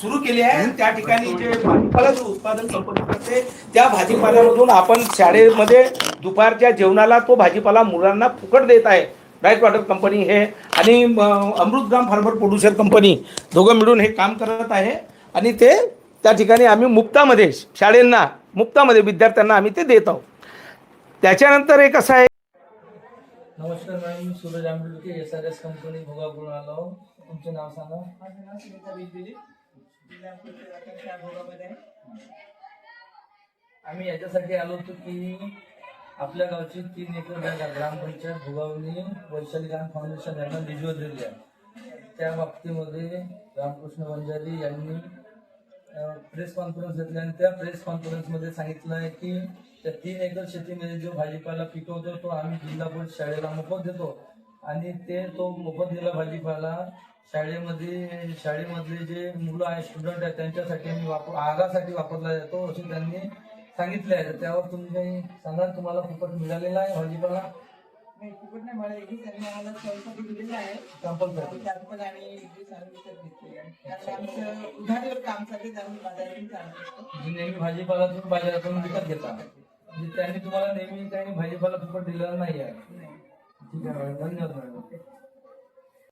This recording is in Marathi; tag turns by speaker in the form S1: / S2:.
S1: सुरू केली आहे. आणि त्या ठिकाणी जे भाजीपालाचं उत्पादन कंपनी करते त्या भाजीपाल्यामधून आपण शाळेमध्ये दुपारच्या जेवणाला तो भाजीपाला मुलांना फुकट देत आहे. राईट वॉटर कंपनी हे आणि अमृतग्राम फार्मर प्रोड्युसर कंपनी दोघं मिळून हे काम करत आहे. आणि ते त्या ठिकाणी आम्ही मुक्तामध्ये शाळेंना मुक्तामध्ये विद्यार्थ्यांना आम्ही ते देत आहोत. त्याच्यानंतर एक असं आहे
S2: नमस्कार मॅडम मी Suraj Ambedkar S R S company Bhogapur आलो तुमचे नाव सांगा.
S3: जिल्हा परिषद भोगामध्ये
S2: आम्ही याच्यासाठी आलो होतो की आपल्या गावची तीन एकर जागा ग्रामपंचायत भोगावली वैशाली ग्राम फाउंडेशन यांना निधी दिली आहे. त्या बाबतीमध्ये रामकृष्ण वंजारी यांनी प्रेस कॉन्फरन्स घेतली आणि त्या प्रेस कॉन्फरन्समध्ये सांगितलं आहे की त्या तीन एकर शेतीमध्ये जो भाजीपाला पिकवतो तो आम्ही जिल्हा परिषद शाळेला मोफत देतो. आणि ते तो मोफत दिला भाजीपाला शाळेमध्ये शाळेमधले जे मुलं आहेत स्टुडंट आहेत त्यांच्यासाठी आम्ही वापर आहारासाठी वापरला जातो असे त्यांनी सांगितले आहे. त्यावर तुम्ही काही सांगा तुम्हाला फुकट मिळालेला आहे भाजीपाला?
S3: नाही फुकट नाही मला एकही त्यांनी आम्हाला सहसाठी दिलेलं आहे.
S2: कंपल्सरी
S3: त्यात पण आम्ही एकवीस आम्ही विकत घेतलेले आहे. कारण आमचं उधारीवर काम चालते आम्ही बाजारातून चालत असतो.
S2: जी नेहमी भाजीपाला तुम्ही बाजारातून विकत घेता. म्हणजे त्यांनी तुम्हाला नेहमी काही भाजीपाला फुकट दिलेला नाही आहे. ठीक आहे मॅडम. धन्यवाद मॅडम.